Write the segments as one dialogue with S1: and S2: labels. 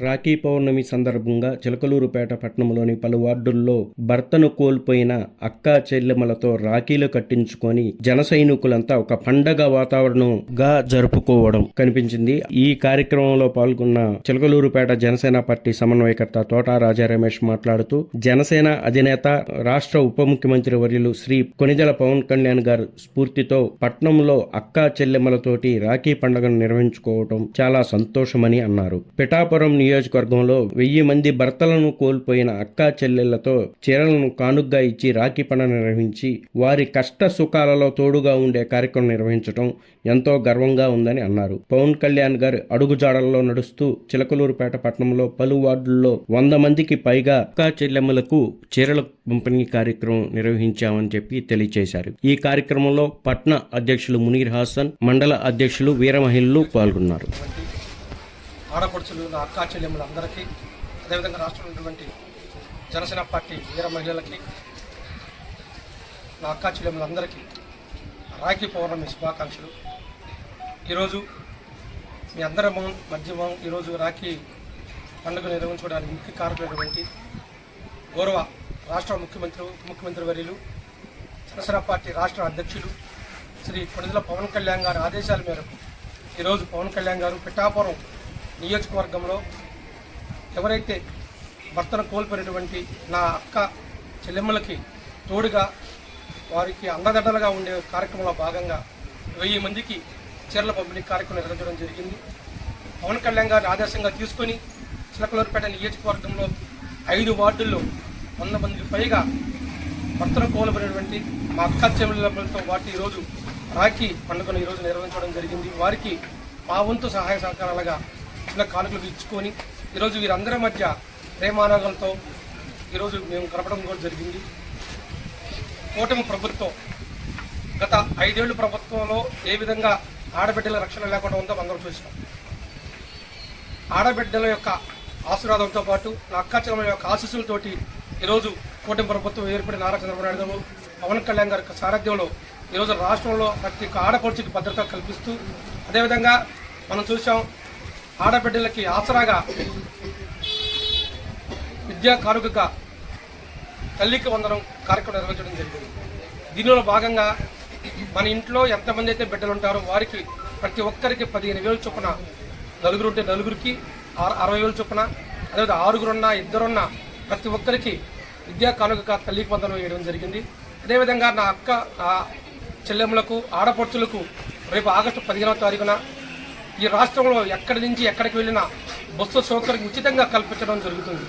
S1: రాఖీ పౌర్ణమి సందర్భంగా చిలకలూరుపేట పట్టణంలోని పలు వార్డుల్లో భర్తను కోల్పోయిన అక్కా చెల్లెమలతో రాఖీలు కట్టించుకొని జన సైనికులంతా ఒక పండగ వాతావరణంగా జరుపుకోవడం కనిపించింది. ఈ కార్యక్రమంలో పాల్గొన్న చిలకలూరుపేట జనసేన పార్టీ సమన్వయకర్త తోటా రాజా రమేష్ మాట్లాడుతూ జనసేన అధినేత రాష్ట్ర ఉప ముఖ్యమంత్రి వర్యులు శ్రీ కొనిదెల పవన్ కళ్యాణ్ గారు స్ఫూర్తితో పట్నంలో అక్కా చెల్లెమలతోటి రాఖీ పండుగను నిర్వహించుకోవడం చాలా సంతోషమని అన్నారు. పిఠాపురం నియోజకవర్గంలో వెయ్యి మంది భర్తలను కోల్పోయిన అక్కా చెల్లెళ్ళతో చీరలను కానుగ్గా ఇచ్చి రాఖీ పండుగ నిర్వహించి వారి కష్ట సుఖాలలో తోడుగా ఉండే కార్యక్రమం నిర్వహించడం ఎంతో గర్వంగా ఉందని అన్నారు. పవన్ కళ్యాణ్ గారు అడుగుజాడల్లో నడుస్తూ చిలకలూరుపేట పట్టణంలో పలు వార్డుల్లో వంద మందికి పైగా అక్కా చెల్లెమ్మలకు చీరల పంపిణీ కార్యక్రమం నిర్వహించామని చెప్పి తెలియజేశారు ఈ కార్యక్రమంలో పట్న అధ్యక్షులు మునీర్ హాసన్ మండల అధ్యక్షులు వీరమహిళలు పాల్గొన్నారు.
S2: ఆడపడుచులు నా అక్కా చెల్లెములందరికీ అదేవిధంగా రాష్ట్రంలో ఉన్నటువంటి జనసేన పార్టీ వీర మహిళలకి నా అక్కా చెల్లెములందరికీ రాఖీ పౌర్ణమి శుభాకాంక్షలు. ఈరోజు మీ అందరి మొహం- మధ్య ఈరోజు రాఖీ పండుగ నిర్వహించుకోవడానికి ముఖ్య కారకులైనటువంటి గౌరవ రాష్ట్ర ముఖ్యమంత్రి ముఖ్యమంత్రి వర్యులు జనసేన పార్టీ రాష్ట్ర అధ్యక్షులు శ్రీ కొణిదల పవన్ కళ్యాణ్ గారి ఆదేశాల మేరకు ఈరోజు పవన్ కళ్యాణ్ గారు పిఠాపురం నియోజకవర్గంలో ఎవరైతే భర్తను కోల్పోయినటువంటి నా అక్క చెల్లెమ్మలకి తోడుగా వారికి అండదండలుగా ఉండే కార్యక్రమంలో భాగంగా వెయ్యి మందికి చీరల పంపిణీ కార్యక్రమం నిర్వహించడం జరిగింది. పవన్ కళ్యాణ్ గారిని ఆదర్శంగా తీసుకొని చిలకలూరుపేట నియోజకవర్గంలో ఐదు వార్డుల్లో వంద మందికి పైగా భర్తను కోల్పోయినటువంటి మా అక్క చెల్లెమ్మలతో వాటి ఈరోజు రాఖీ పండుగను ఈరోజు నిర్వహించడం జరిగింది. వారికి మా వంతు సహాయ సహకారాలుగా చిన్న కానుకలు ఇచ్చుకొని ఈరోజు వీరందరి మధ్య ప్రేమానాగంతో ఈరోజు మేము గడపడం కూడా జరిగింది. కూటమి ప్రభుత్వం గత ఐదేళ్ళు ప్రభుత్వంలో ఏ విధంగా ఆడబిడ్డల రక్షణ లేకుండా ఉందో అందరం చూసినాం. ఆడబిడ్డల యొక్క ఆశీర్వాదంతో పాటు నా అక్క యొక్క ఆశీస్సులతోటి ఈరోజు కూటమి ప్రభుత్వం ఏర్పడిన నారా చంద్రబాబు నాయుడు గారు పవన్ కళ్యాణ్ గారి యొక్క సారథ్యంలో ఈరోజు రాష్ట్రంలో ప్రతి ఒక్క ఆడపడుచుకి భద్రత కల్పిస్తూ అదేవిధంగా మనం చూసాం ఆడబిడ్డలకి ఆసరాగా విద్యా కానుకగా తల్లికి వందనం కార్యక్రమం నిర్వహించడం జరిగింది. దీనిలో భాగంగా మన ఇంట్లో ఎంతమంది అయితే బిడ్డలు ఉంటారో వారికి ప్రతి ఒక్కరికి పదిహేను వేలు చొప్పున నలుగురు ఉంటే నలుగురికి అరవై వేలు చొప్పున అదేవిధంగా ఆరుగురున్నా ఇద్దరున్నా ప్రతి ఒక్కరికి విద్యా కానుకగా తల్లికి వందనం వేయడం జరిగింది. అదేవిధంగా నా అక్క నా చెల్లెమ్మలకు ఆడపడుచులకు రేపు ఆగస్టు పదిహేనవ తారీఖున ఈ రాష్ట్రంలో ఎక్కడి నుంచి ఎక్కడికి వెళ్ళినా బస్సు సౌకర్యం ఉచితంగా కల్పించడం జరుగుతుంది.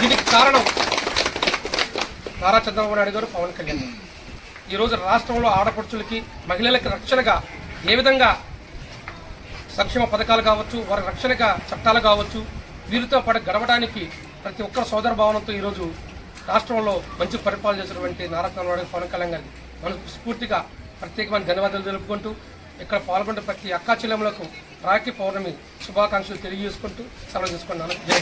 S2: దీనికి కారణం నారా చంద్రబాబు నాయుడు గారు పవన్ కళ్యాణ్ ఈరోజు రాష్ట్రంలో ఆడపడుచులకి మహిళలకి రక్షణగా ఏ విధంగా సంక్షేమ పథకాలు కావచ్చు వారి రక్షణగా చట్టాలు కావచ్చు వీరితో పాటు గడవడానికి ప్రతి ఒక్కరు సోదర భావనతో ఈరోజు రాష్ట్రంలో మంచి పరిపాలన చేసినటువంటి నారా చంద్రబాబు నాయుడు పవన్ కళ్యాణ్ గారికి మనం స్ఫూర్తిగా ప్రత్యేకమైన ధన్యవాదాలు తెలుపుకుంటూ ఇక్కడ పాల్గొన్న ప్రతి అక్కా చెల్లెములకు రాఖీ పౌర్ణమి శుభాకాంక్షలు తెలియజేసుకుంటూ సెలవు తీసుకున్నాను. జయ